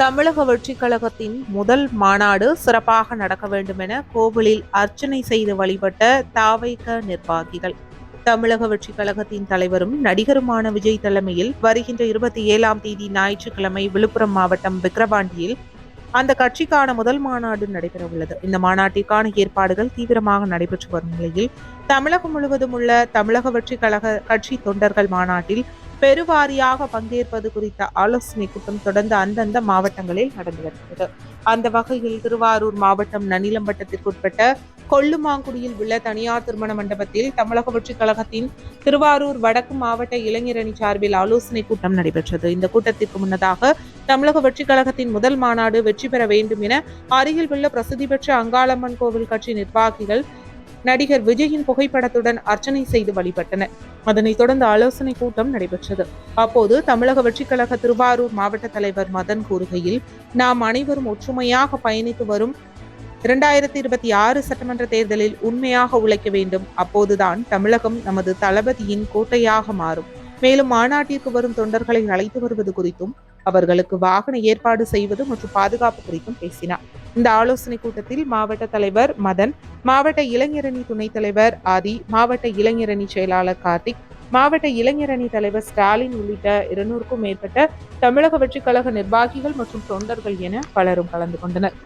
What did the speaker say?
தமிழக வெற்றிக் கழகத்தின் முதல் மாநாடு சிறப்பாக நடக்க வேண்டும் என கோவிலில் அர்ச்சனை செய்து வழிபட்ட தாவைக்க நிர்வாகிகள். தமிழக வெற்றிக் கழகத்தின் தலைவரும் நடிகருமான விஜய் தலைமையில் வருகின்ற இருபத்தி ஏழாம் தேதி ஞாயிற்றுக்கிழமை விழுப்புரம் மாவட்டம் விக்கிரவாண்டியில் அந்த கட்சிக்கான முதல் மாநாடு நடைபெறவுள்ளது. இந்த மாநாட்டிற்கான ஏற்பாடுகள் தீவிரமாக நடைபெற்று வரும் நிலையில் தமிழகம் முழுவதும் உள்ள தமிழக வெற்றி கழக கட்சி தொண்டர்கள் மாநாட்டில் பெருவாரியாக பங்கேற்பது குறித்த ஆலோசனை கூட்டம் தொடர்ந்து அந்தந்த மாவட்டங்களில் நடந்து வருகிறது. அந்த வகையில் திருவாரூர் மாவட்டம் நனிலம்பட்டத்திற்குட்பட்ட கொல்லுமாங்குடியில் கொள்ளுமாங்குடியில் உள்ள தனியார் திருமண மண்டபத்தில் தமிழக வெற்றிக் கழகத்தின் திருவாரூர் வடக்கு மாவட்ட இளைஞரணி சார்பில் ஆலோசனை கூட்டம் நடைபெற்றது. இந்த கூட்டத்திற்கு முன்னதாக தமிழக வெற்றிக் கழகத்தின் முதல் மாநாடு வெற்றி பெற வேண்டும் என அருகில் உள்ள பிரசித்தி பெற்ற அங்காளம்மன் கோவில் கட்சி நிர்வாகிகள் நடிகர் விஜயின் புகைப்படத்துடன் அர்ச்சனை செய்து வழிபட்டனர். அதனைத் தொடர்ந்து ஆலோசனை கூட்டம் நடைபெற்றது. அப்போது தமிழக வெற்றிக் கழக திருவாரூர் மாவட்ட தலைவர் மதன் கூறுகையில் நாம் அனைவரும் ஒற்றுமையாக பயணித்து வரும் இரண்டாயிரத்தி இருபத்தி ஆறு சட்டமன்ற தேர்தலில் உண்மையாக உழைக்க வேண்டும். அப்போதுதான் தமிழகம் நமது தளபதியின் கோட்டையாக மாறும். மேலும் மாநாட்டிற்கு வரும் தொண்டர்களை அழைத்து வருவது குறித்தும் அவர்களுக்கு வாகன ஏற்பாடு செய்வது மற்றும் பாதுகாப்பு குறித்தும் பேசினார். இந்த ஆலோசனை கூட்டத்தில் மாவட்ட தலைவர் மதன் மாவட்ட இளைஞரணி துணைத் தலைவர் ஆதி மாவட்ட இளைஞரணி செயலாளர் கார்த்திக் மாவட்ட இளைஞரணி தலைவர் ஸ்டாலின் உள்ளிட்ட இருநூறுக்கும் மேற்பட்ட தமிழக வெற்றிக் கழக நிர்வாகிகள் மற்றும் தொண்டர்கள் என பலரும் கலந்து கொண்டனர்.